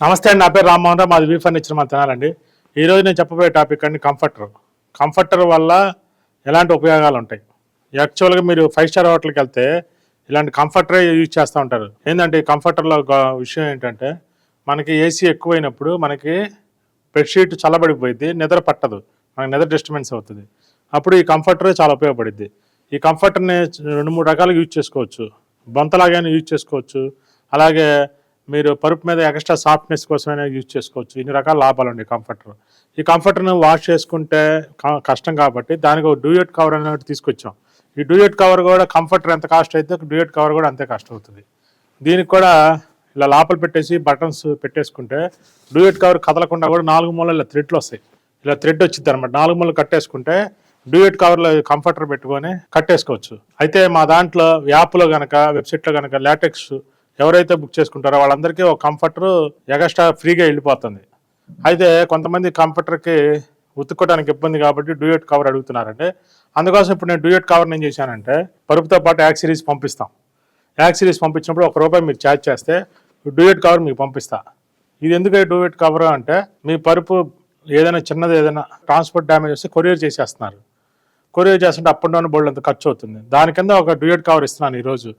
నమస్తే అండి నా పేరు రామ్మోహన్ రావు. మాది వీ ఫర్నిచర్ మా తినాలండి. ఈరోజు నేను చెప్పబోయే టాపిక్ అండి కంఫర్టర్. కంఫర్టర్ వల్ల ఎలాంటి ఉపయోగాలు ఉంటాయి? యాక్చువల్గా మీరు ఫైవ్ స్టార్ హోటల్కి వెళ్తే ఇలాంటి కంఫర్టరే యూజ్ చేస్తూ ఉంటారు. ఏంటంటే ఈ కంఫర్టర్లో విషయం ఏంటంటే మనకి ఏసీ ఎక్కువైనప్పుడు మనకి బెడ్షీట్ చల్లబడిపోయింది నిద్ర పట్టదు. మనకి నిద్ర డిస్టర్బెన్స్ అవుతుంది. అప్పుడు ఈ కంఫర్టర్ చాలా ఉపయోగపడుద్ది. ఈ కంఫర్టర్ని రెండు మూడు రకాలుగా యూజ్ చేసుకోవచ్చు. బొంతలాగానే యూజ్ చేసుకోవచ్చు. అలాగే మీరు పరుపు మీద ఎక్స్ట్రా సాఫ్ట్నెస్ కోసమైనా యూజ్ చేసుకోవచ్చు. ఇన్ని రకాల లాభాలు ఉన్నాయి కంఫర్టర్ ఈ కంఫర్టర్ను వాష్ చేసుకుంటే కష్టం కాబట్టి దానికి ఒక డ్యూయట్ కవర్ అనేది తీసుకొచ్చాం. ఈ డ్యూయట్ కవర్ కూడా కంఫర్టర్ ఎంత కాస్ట్ అయితే డ్యూయట్ కవర్ కూడా అంతే కాస్ట్ అవుతుంది. దీనికి కూడా ఇలా లోపల పెట్టేసి బటన్స్ పెట్టేసుకుంటే డ్యూయట్ కవర్ కదలకుండా కూడా నాలుగు మూలలు ఇలా థ్రెడ్లు వస్తాయి. ఇలా థ్రెడ్ వచ్చింది అనమాట నాలుగు మూలలు కట్టేసుకుంటే డ్యూయట్ కవర్లో కంఫర్టర్ పెట్టుకొని కట్టేసుకోవచ్చు. అయితే మా దాంట్లో యాప్లో గనక వెబ్సైట్లో కనుక లాటెక్స్ ఎవరైతే బుక్ చేసుకుంటారో వాళ్ళందరికీ ఒక కంఫర్టర్ ఎగస్ట్రా ఫ్రీగా వెళ్ళిపోతుంది. అయితే కొంతమంది కంఫర్టర్కి ఉతుక్కోవడానికి ఇబ్బంది కాబట్టి డ్యూయట్ కవర్ అడుగుతున్నారంటే అందుకోసం ఇప్పుడు నేను డ్యూయట్ కవర్ నేను చేశానంటే పరుపుతో పాటు యాక్సిరీస్ పంపిస్తాం. యాక్సిరీస్ పంపించినప్పుడు ఒక రూపాయి మీరు ఛార్జ్ చేస్తే డ్యూయట్ కవర్ మీకు పంపిస్తా. ఇది ఎందుకు డ్యూయట్ కవర్ అంటే మీ పరుపు ఏదైనా చిన్నది ఏదైనా ట్రాన్స్పోర్ట్ డ్యామేజ్ వస్తే కొరియర్ చేసేస్తున్నారు. కొరియర్ చేస్తుంటే అప్ అండ్ డౌన్ బోల్డ్ అంత ఖర్చు అవుతుంది. దాని కింద ఒక డ్యూయట్ కవర్ ఇస్తున్నాను ఈరోజు.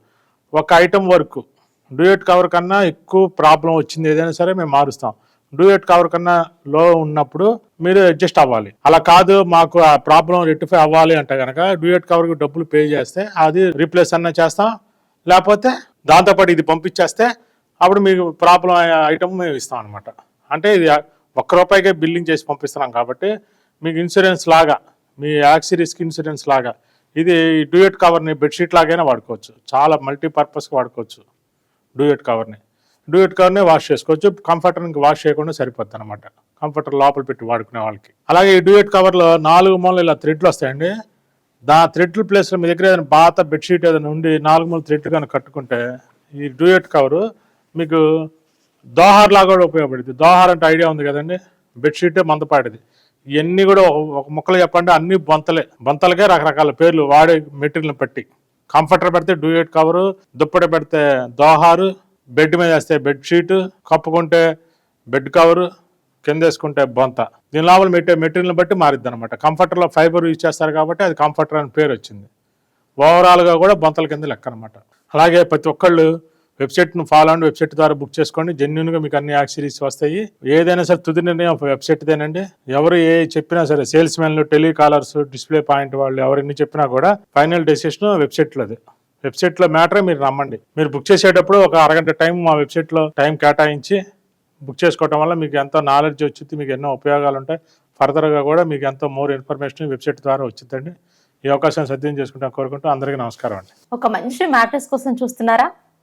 ఒక ఐటెం వరకు డ్యూయట్ కవర్ కన్నా ఎక్కువ ప్రాబ్లం వచ్చింది ఏదైనా సరే మేము మారుస్తాం. డ్యూయట్ కవర్ కన్నా లో ఉన్నప్పుడు మీరు అడ్జస్ట్ అవ్వాలి. అలా కాదు మాకు ఆ ప్రాబ్లం రెక్టిఫై అవ్వాలి అంటే కనుక డ్యూయట్ కవర్కి డబ్బులు పే చేస్తే అది రీప్లేస్ అన్న చేస్తాం. లేకపోతే దాంతోపాటు ఇది పంపించేస్తే అప్పుడు మీకు ప్రాబ్లం ఐటమ్ మేము ఇస్తాం అనమాట అంటే ఇది ఒక్క రూపాయికే బిల్లింగ్ చేసి పంపిస్తున్నాం కాబట్టి మీకు ఇన్సూరెన్స్ లాగా మీ యాక్సిరీస్కి ఇన్సూరెన్స్ లాగా ఇది డ్యూయట్ కవర్ని బెడ్షీట్ లాగైనా వాడుకోవచ్చు. చాలా మల్టీపర్పస్కి వాడుకోవచ్చు. డూయట్ కవర్ని. డూయట్ కవర్నే వాష్ చేసుకోవచ్చు. కంఫర్టర్ని వాష్ చేయకుండా సరిపోద్ది అనమాట కంఫర్టర్ లోపల పెట్టి వాడుకునే వాళ్ళకి. అలాగే ఈ డూయట్ కవర్లో నాలుగు మూలలు ఇలా థ్రెడ్లు వస్తాయండి. దా థ్రెడ్లు ప్లేస్లో మీ దగ్గర ఏదైనా పాత బెడ్షీట్ ఏదైనా ఉండి నాలుగు మూల థ్రెడ్ కనుక కట్టుకుంటే ఈ డూయట్ కవరు మీకు దోహార్ లాగా కూడా ఉపయోగపడుతుంది దోహార్ అంటే ఐడియా ఉంది కదండి. బెడ్షీటే మందపాటిది ఇవన్నీ కూడా ఒక- ముక్కలు చెప్పండి. అన్ని బొంతలే. బొంతలకే రకరకాల పేర్లు వాడే మెటీరియల్ని పట్టి కంఫర్టర్ పెడితే డ్యూయట్ కవరు దుప్పటి పెడితే దోహారు బెడ్ మీద వేస్తే బెడ్షీట్ కప్పుకుంటే బెడ్ కవరు కింద వేసుకుంటే బొంత. దీని లోపల మెటే మెటీరియల్ బట్టి మారిద్ది అనమాట కంఫర్టర్లో ఫైబర్ యూజ్ చేస్తారు కాబట్టి అది కంఫర్టర్ అని పేరు వచ్చింది ఓవరాల్గా కూడా బొంతల కింద లెక్క అనమాట అలాగే ప్రతి ఒక్కళ్ళు వెబ్సైట్ను ఫాలో అండి వెబ్సైట్ ద్వారా బుక్ చేసుకోండి. జెన్యున్గా మీకు అన్ని యాక్సిరీస్ వస్తాయి. ఏదైనా సరే తుది నిర్ణయం వెబ్సైట్దేనండి ఎవరు ఏ చెప్పినా సరే సేల్స్ మెన్లు టెలికాలర్స్ డిస్ప్లే పాయింట్ వాళ్ళు ఎవరిని చెప్పినా కూడా ఫైనల్ డెసిషన్ వెబ్సైట్లోది. వెబ్సైట్లో మ్యాటరే మీరు నమ్మండి. మీరు బుక్ చేసేటప్పుడు ఒక అరగంట టైం మా వెబ్సైట్లో టైం కేటాయించి బుక్ చేసుకోవటం వల్ల మీకు ఎంతో నాలెడ్జ్ వచ్చింది మీకు ఎన్నో ఉపయోగాలు ఉంటాయి ఫర్దర్గా కూడా మీకు ఎంతో మోర్ ఇన్ఫర్మేషన్ వెబ్సైట్ ద్వారా వచ్చిందండి ఈ అవకాశం సద్వినియోగం చేసుకుంటాం కోరుకుంటూ అందరికీ నమస్కారం అండి. ఒక మంచి మ్యాటర్స్ కోసం చూస్తున్నారా?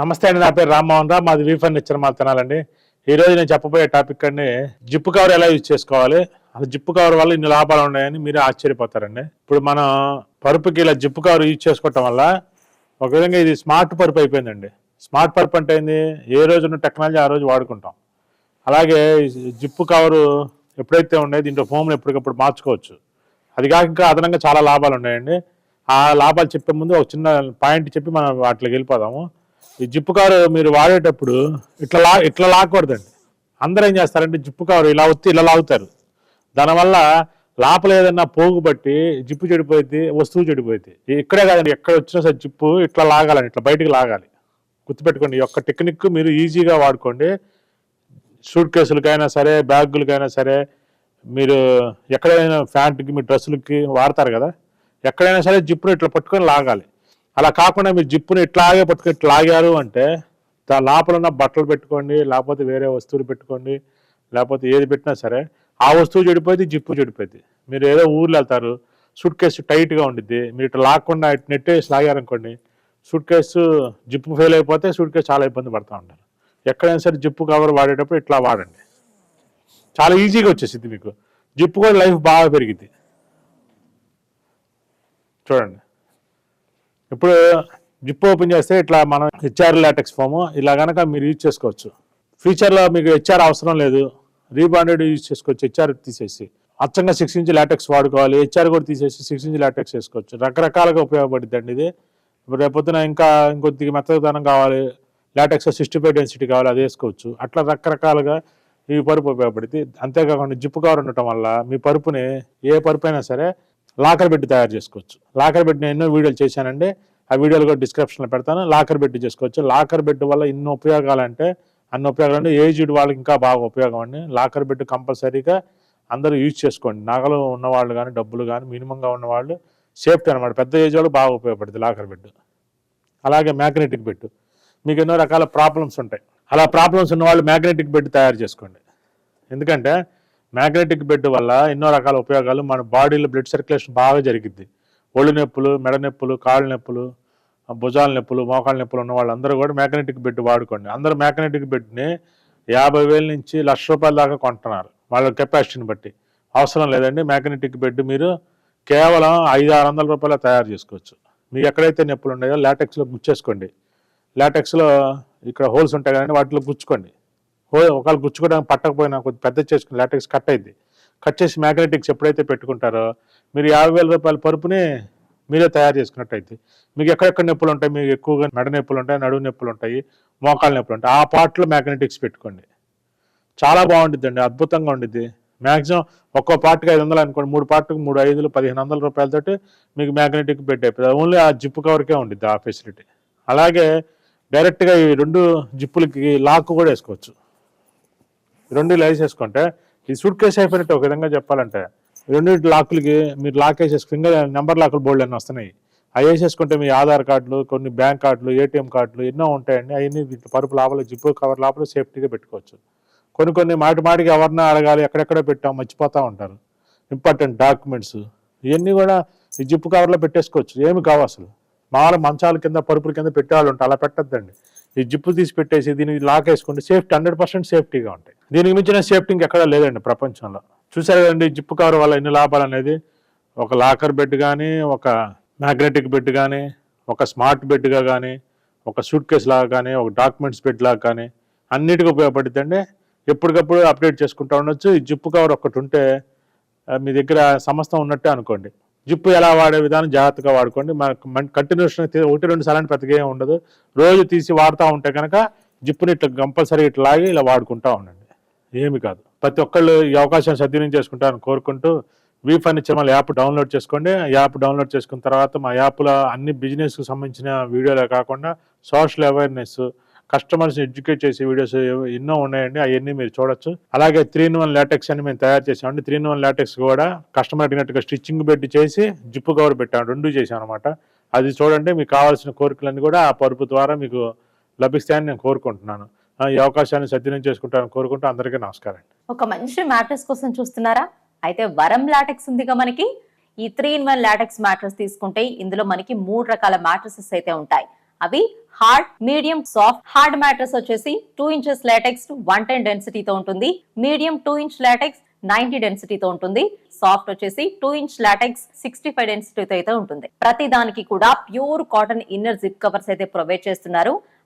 నమస్తే అండి నా పేరు రామ్మోహన్ రావు. మాది వీ ఫర్నిచర్ మా తినాలండి. ఈ రోజు నేను చెప్పబోయే టాపిక్ అండి జిప్పు కవర్ ఎలా యూజ్ చేసుకోవాలి? అసలు జిప్పు కవర్ వల్ల ఇన్ని లాభాలు ఉన్నాయని మీరే ఆశ్చర్యపోతారండి. ఇప్పుడు మనం పరుపుకి ఇలా జిప్పు కవర్ యూజ్ చేసుకోవటం వల్ల ఒక విధంగా ఇది స్మార్ట్ పరుపు అయిపోయిందండి. స్మార్ట్ పరుపు అంటే ఏంది? ఏ రోజు ఉన్న టెక్నాలజీ ఆ రోజు వాడుకుంటాం. అలాగే జిప్పు కవరు ఎప్పుడైతే ఉన్నాయో దీంట్లో ఫోమ్ని ఎప్పటికప్పుడు మార్చుకోవచ్చు. అది కాక ఇంకా అదనంగా చాలా లాభాలు ఉన్నాయండి. ఆ లాభాలు చెప్పే ముందు ఒక చిన్న పాయింట్ చెప్పి మనం వాటికి వెళ్ళిపోదాము. ఈ జిప్పు కవర్ మీరు వాడేటప్పుడు ఇట్లా లా ఇట్లా లాక్కూడదండి. అందరూ ఏం చేస్తారంటే జిప్పు కవర్ ఇలా వచ్చి ఇలా లాగుతారు. దానివల్ల లోపల ఏదన్నా పోగు బట్టి జిప్పు చెడిపోయింది వస్తువు చెడిపోయింది ఇక్కడే కాదండి ఎక్కడ వచ్చినా సరే జిప్పు ఇట్లా లాగాలండి ఇట్లా బయటికి లాగాలి. గుర్తుపెట్టుకోండి ఈ యొక్క టెక్నిక్ మీరు ఈజీగా వాడుకోండి. షూట్ కేసులకైనా సరే బ్యాగులకైనా సరే మీరు ఎక్కడైనా ప్యాంట్కి మీ డ్రెస్సులకి వాడతారు కదా. ఎక్కడైనా సరే జిప్పును ఇట్లా పట్టుకొని లాగాలి. అలా కాకుండా మీరు జిప్పును ఇట్లాగే పట్టుకొని లాగారు అంటే దా- లోపల ఉన్న బట్టలు పెట్టుకోండి లేకపోతే వేరే వస్తువులు పెట్టుకోండి లేకపోతే ఏది పెట్టినా సరే ఆ వస్తువు చెడిపోయింది జిప్పు చెడిపోయింది. మీరు ఏదో ఊర్లో వెళ్తారు సూట్ కేసు టైట్గా ఉండిద్ది మీరు ఇట్లా లాక్కుండా ఇటు నెట్టేసి లాగారనుకోండి సూట్ కేసు జిప్పు ఫెయిల్ అయిపోతే సూట్ కేసు చాలా ఇబ్బంది పడుతూ ఉంటారు. ఎక్కడైనా సరే జిప్పు కవర్ వాడేటప్పుడు ఇట్లా వాడండి. చాలా ఈజీగా వచ్చేసింది మీకు. జిప్పు కూడా లైఫ్ బాగా పెరిగింది చూడండి. ఇప్పుడు జిప్ ఓపెన్ చేస్తే ఇట్లా మనం హెచ్ఆర్ లాటెక్స్ ఫామ్ ఇలా కనుక మీరు యూజ్ చేసుకోవచ్చు. ఫ్యూచర్లో మీకు హెచ్ఆర్ అవసరం లేదు. రీబాండెడ్ యూజ్ చేసుకోవచ్చు. హెచ్ఆర్ తీసేసి. అచ్చంగా సిక్స్ ఇంచ్ లాటెక్స్ వాడుకోవాలి. హెచ్ఆర్ కూడా తీసేసి సిక్స్ ఇంచ్ లాటెక్స్ వేసుకోవచ్చు. రకరకాలుగా ఉపయోగపడుద్ది ఇది. ఇప్పుడు రేపొద్దున ఇంకా ఇంకొద్దిగా మెత్తదనం కావాలి. లాటెక్స్ సిక్స్టీ ఫైవ్ డెన్సిటీ కావాలి. అది వేసుకోవచ్చు. అట్లా రకరకాలుగా ఈ పరుపు ఉపయోగపడితే అంతేకాకుండా జిప్పు కవర్ ఉండటం వల్ల మీ పరుపుని ఏ పరుపు అయినా సరే లాకర్ బెడ్ తయారు చేసుకోవచ్చు. లాకర్ బెడ్ నేను ఎన్నో వీడియోలు చేశానండి. ఆ వీడియోలు కూడా డిస్క్రిప్షన్లో పెడతాను. లాకర్ బెడ్ చేసుకోవచ్చు. లాకర్ బెడ్ వల్ల ఇన్ని ఉపయోగాలు అంటే అన్ని ఉపయోగాలు అంటే ఏజ్డ్ వాళ్ళకి ఇంకా బాగా ఉపయోగం అండి. లాకర్ బెడ్ కంపల్సరీగా అందరూ యూజ్ చేసుకోండి. నగలు ఉన్నవాళ్ళు కానీ డబ్బులు కానీ మినిమంగా ఉన్నవాళ్ళు సేఫ్టీ అనమాట పెద్ద ఏజ్ వాళ్ళు బాగా ఉపయోగపడుతుంది లాకర్ బెడ్. అలాగే మ్యాగ్నెటిక్ బెడ్. మీకు ఎన్నో రకాల ప్రాబ్లమ్స్ ఉంటాయి. అలా ప్రాబ్లమ్స్ ఉన్న వాళ్ళు మ్యాగ్నెటిక్ బెడ్ తయారు చేసుకోండి. ఎందుకంటే మ్యాగ్నెటిక్ బెడ్ వల్ల ఎన్నో రకాల ఉపయోగాలు. మన బాడీలో బ్లడ్ సర్క్యులేషన్ బాగా జరిగిద్ది. ఒళ్ళు నొప్పులు మెడ నొప్పులు కాళ్ళ నొప్పులు భుజాల నొప్పులు మోకాళ్ళ నొప్పులు ఉన్న వాళ్ళందరూ కూడా మ్యాగ్నెటిక్ బెడ్ వాడుకోండి. అందరూ మ్యాగ్నెటిక్ బెడ్ని యాభై వేల నుంచి లక్ష రూపాయల దాకా కొంటున్నారు. వాళ్ళ కెపాసిటీని బట్టి. అవసరం లేదండి. మ్యాగ్నెటిక్ బెడ్ మీరు కేవలం ఐదు ఆరు వందల రూపాయలు తయారు చేసుకోవచ్చు. మీకు ఎక్కడైతే నొప్పులు ఉన్నాయో లాటెక్స్లో గుచ్చేసుకోండి. లాటెక్స్లో ఇక్కడ హోల్స్ ఉంటాయి కానీ వాటిలో గుచ్చుకోండి. ఒకవేళ గుచ్చుకోవడానికి పట్టకపోయినా కొద్ది పెద్ద చేసుకుని లాటెక్స్ కట్ అయింది. కట్ చేసి మ్యాగ్నెటిక్స్ ఎప్పుడైతే పెట్టుకుంటారో మీరు యాభై వేల రూపాయల పరుపుని మీరే తయారు చేసుకున్నట్టు అయితే మీకు ఎక్కడెక్కడ నొప్పులు ఉంటాయి? మీకు ఎక్కువగా మెడ నొప్పులు ఉంటాయి నడువు నొప్పులు ఉంటాయి మోకాళ్ళ నొప్పులు ఉంటాయి. ఆ పార్ట్లో మ్యాగ్నెటిక్స్ పెట్టుకోండి. చాలా బాగుంటుందండి అద్భుతంగా ఉండిద్ది. మ్యాక్సిమం ఒక్కో పార్ట్కి ఐదు వందలు అనుకోండి మూడు పార్ట్కి మూడు ఐదులు పదిహేను వందల రూపాయలతోటి మీకు మ్యాగ్నెటిక్ బెడ్ అయిపోతుంది ఓన్లీ ఆ జిప్పు కవర్కే ఉండిద్ది ఆ ఫెసిలిటీ అలాగే డైరెక్ట్గా ఈ రెండు జిప్పులకి లాక్ కూడా వేసుకోవచ్చు. రెండు లైస్ ఈ సూట్ కేసు అయిపోయినట్టు ఒక విధంగా చెప్పాలంటే రెండింటి రెండు లాకులకి మీరు లాక్ వేసేసి ఫింగర్ నెంబర్ లాకులు బోర్డు అన్నీ వస్తున్నాయి. అవి వేసేసుకుంటే మీ ఆధార్ కార్డులు కొన్ని బ్యాంక్ కార్డులు ఏటీఎం కార్డులు ఎన్నో ఉంటాయండి. అవన్నీ పరుపు లోపల జిప్పు కవర్ లోపల సేఫ్టీగా పెట్టుకోవచ్చు. కొన్ని కొన్ని మాటి మాటికి ఎవరినా అడగాలి ఎక్కడెక్కడ పెట్టాం మర్చిపోతూ ఉంటారు. ఇంపార్టెంట్ డాక్యుమెంట్స్ ఇవన్నీ కూడా ఈ జిప్పు కవర్లో పెట్టేసుకోవచ్చు. ఏమి కావు అసలు. మామూలు మంచాల కింద పరుపుల కింద పెట్టేవాళ్ళు ఉంటారు. అలా పెట్టద్దండి. ఈ జిప్పు తీసి పెట్టేసి దీన్ని లాక్ వేసుకుంటే సేఫ్టీ హండ్రెడ్ పర్సెంట్ సేఫ్టీగా ఉంటాయి. దీనికి మించిన సేఫ్టీ ఇంకెక్కడా లేదండి ప్రపంచంలో. చూసారు కదండి జిప్పు కవర్ వల్ల ఎన్ని లాభాలు అనేది? ఒక లాకర్ బెడ్ కానీ ఒక మ్యాగ్నెటిక్ బెడ్ కానీ ఒక స్మార్ట్ బెడ్గా కానీ ఒక సూట్ కేస్ లాగా కానీ ఒక డాక్యుమెంట్స్ బెడ్ లాగా కానీ అన్నిటికీ ఉపయోగపడుతుందండి. ఎప్పటికప్పుడు అప్డేట్ చేసుకుంటూ ఉండొచ్చు. ఈ జిప్పు కవర్ ఒకటి ఉంటే మీ దగ్గర సమస్త ఉన్నట్టే అనుకోండి. జిప్పు ఎలా వాడే విధానం జాగ్రత్తగా వాడుకోండి. మనకు కంటిన్యూషన్ ఒకటి రెండు సార్లు పెద్దగా ఉండదు. రోజు తీసి వాడుతూ ఉంటే కనుక జిప్పుని ఇట్లా కంపల్సరీ ఇట్లా లాగి ఇలా వాడుకుంటా ఉండండి. ఏమి కాదు. ప్రతి ఒక్కళ్ళు ఈ అవకాశం సద్వినియోగం చేసుకుంటారని కోరుకుంటూ వీ ఫర్నిచర్ మళ్ళీ యాప్ డౌన్లోడ్ చేసుకోండి. యాప్ డౌన్లోడ్ చేసుకున్న తర్వాత మా యాప్లో అన్ని బిజినెస్కి సంబంధించిన వీడియోలే కాకుండా సోషల్ అవేర్నెస్ కస్టమర్స్ని ఎడ్యుకేట్ చేసే వీడియోస్ ఎన్నో ఉన్నాయండి. అవన్నీ మీరు చూడొచ్చు. అలాగే త్రీ ఇన్ వన్ లాటెక్స్ అని మేము తయారు చేసామండి. త్రీ ఇన్ వన్ లాటెక్స్ కూడా కస్టమర్ అడిగినట్టుగా స్టిచ్చింగ్ పెట్టి చేసి జిప్పు కవర్ పెట్టాము రెండు చేసాం అనమాట అది చూడండి మీకు కావాల్సిన కోరికలన్నీ కూడా ఆ పరుపు ద్వారా మీకు లభిస్తాయని నేను కోరుకుంటున్నాను. ఈ అవకాశాన్ని సద్వినియోగం చేసుకుంటానని కోరుకుంటూ అందరికీ నమస్కారం ఒక మంచి మ్యాట్రెస్ కోసం చూస్తున్నారా? అయితే వరం లాటెక్స్ ఉందిగా మనకి. ఈ three in one latex mattress తీసుకుంటే ఇందులో మనకి మూడు రకాల మ్యాట్రసెస్ అయితే ఉంటాయి. అవి hard medium soft. Hard mattress వచ్చేసి two inches latex one ten డెన్సిటీతో ఉంటుంది. Medium two inch latex ninety డెన్సిటీతో ఉంటుంది. సాఫ్ట్ వచ్చేసి two inch latex sixty five డెన్సిటీతో అయితే ఉంటుంది. ప్రతి దానికి కూడా pure cotton inner zip covers అయితే ప్రొవైడ్ చేస్తున్నారు.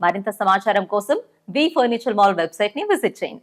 మరింత సమాచారం కోసం వి ఫర్నిచర్ మాల్ వెబ్సైట్ని విజిట్ చేయండి.